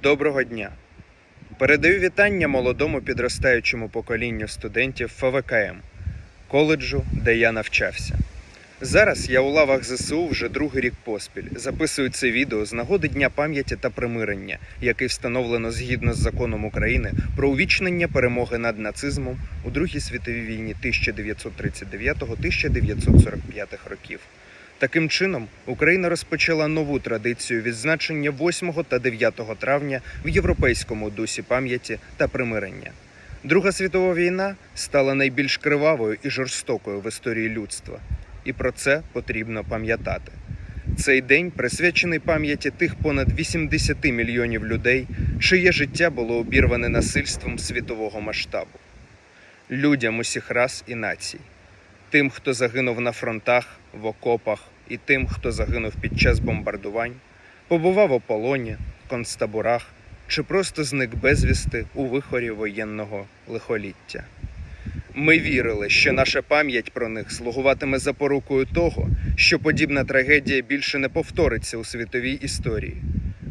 Доброго дня! Передаю вітання молодому підростаючому поколінню студентів ФВКМ, коледжу, де я навчався. Зараз я у лавах ЗСУ вже другий рік поспіль. Записую це відео з нагоди Дня пам'яті та примирення, який встановлено згідно з законом України про увічнення перемоги над нацизмом у Другій світовій війні 1939-1945 років. Таким чином, Україна розпочала нову традицію відзначення 8 та 9 травня в європейському дусі пам'яті та примирення. Друга світова війна стала найбільш кривавою і жорстокою в історії людства, і про це потрібно пам'ятати. Цей день присвячений пам'яті тих понад 80 мільйонів людей, чиє життя було обірване насильством світового масштабу, людям усіх рас і націй тим, хто загинув на фронтах, в окопах, і тим, хто загинув під час бомбардувань, побував у полоні, концтаборах чи просто зник безвісти у вихорі воєнного лихоліття. Ми вірили, що наша пам'ять про них слугуватиме запорукою того, що подібна трагедія більше не повториться у світовій історії.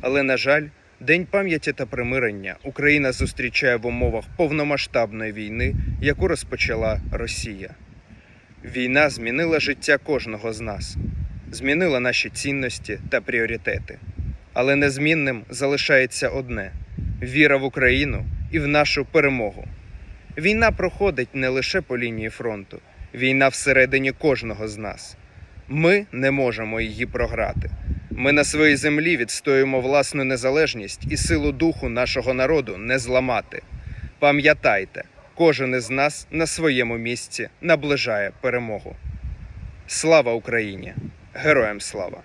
Але, на жаль, День пам'яті та примирення Україна зустрічає в умовах повномасштабної війни, яку розпочала Росія. Війна змінила життя кожного з нас, змінила наші цінності та пріоритети. Але незмінним залишається одне віра в Україну і в нашу перемогу. Війна проходить не лише по лінії фронту, війна всередині кожного з нас. Ми не можемо її програти. Ми на своїй землі відстоюємо власну незалежність і силу духу нашого народу не зламати. Пам'ятайте, кожен із нас на своєму місці наближає перемогу. Слава Україні! Героям слава!